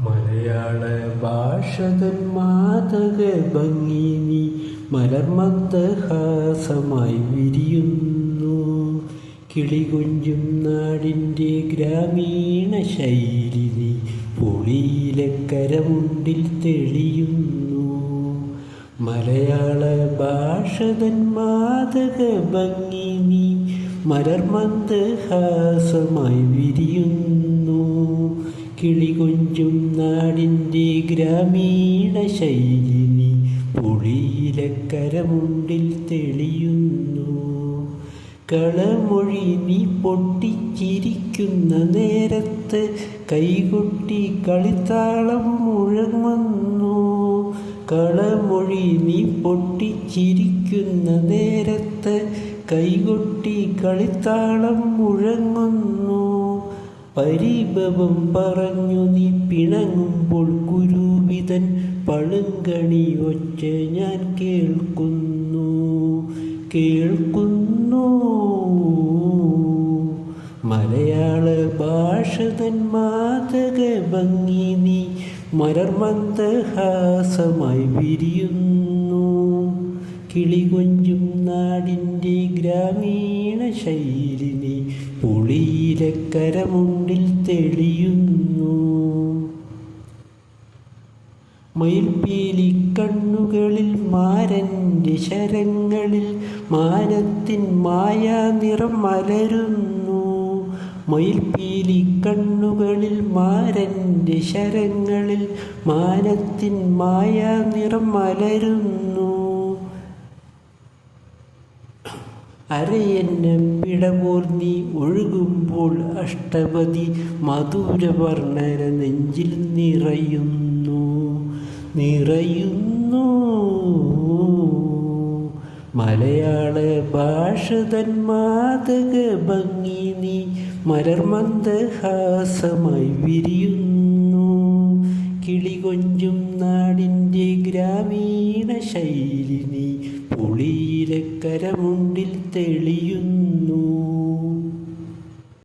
മലയാള ഭാഷതൻ മാതക ഭംഗി നീ മലർമന്ദഹാസമായി വിരിയുന്നു. കിളികുഞ്ചും നാടിന്റെ ഗ്രാമീണ ശൈലി പൊളിയിലെ കരമുണ്ടിൽ തെളിയുന്നു. മലയാള ഭാഷതൻ മാതക ഭംഗി നീ വിരിയുന്നു. കിളികൊഞ്ചും നാടിന്റെ ഗ്രാമീണ ശൈലിനി പുളിയിലക്കരമുണ്ടിൽ പൊളിയിലെ കരമുണ്ടിൽ തെളിയുന്നു. കളമൊഴി നീ പൊട്ടിച്ചിരിക്കുന്ന നേരത്ത് കൈകൊട്ടി കളിത്താളം മുഴങ്ങുന്നു കളമൊഴി നീ പൊട്ടിച്ചിരിക്കുന്ന നേരത്ത് കൈകൊട്ടി കളിത്താളം മുഴങ്ങുന്നു പരിഭവം പറഞ്ഞു നീ പിണങ്ങുമ്പോൾ കുരുവിതൻ പളുങ്കണി ഒച്ച ഞാൻ കേൾക്കുന്നു. കേൾക്കുന്നു. മലയാള ഭാഷ തൻ മാതക ഭംഗി നീ മലർമന്ദഹാസമായി വിരിയുന്നു. കിളികൊഞ്ചും നാടിന്റെ ഗ്രാമീണ ശൈലി നീ പുളിയിലെ കരമുണ്ടിൽ തെളിയുന്നു. കണ്ണുകളിൽ മാരന്റെ ശരങ്ങളിൽ മാനത്തിൻ മായാ നിറം മലരുന്നു കണ്ണുകളിൽ മാരന്റെ ശരങ്ങളിൽ മാനത്തിൻ മായാ നിറം മലരുന്നു അരയെന്ന പിടപോർ നീ ഒഴുകുമ്പോൾ അഷ്ടപതി മധുരവർണന നെഞ്ചിൽ നിറയുന്നു നിറയുന്നു. മലയാള ഭാഷ തൻ മാതക ഭംഗി നീ മലർമന്ദഹാസമായി വിരിയുന്നു. കിളികൊഞ്ചും നാടിന്റെ ഗ്രാമീണ ശൈലി നീ പുളിയിലെ കരമുണ്ടിൽ തെളിയുന്നു.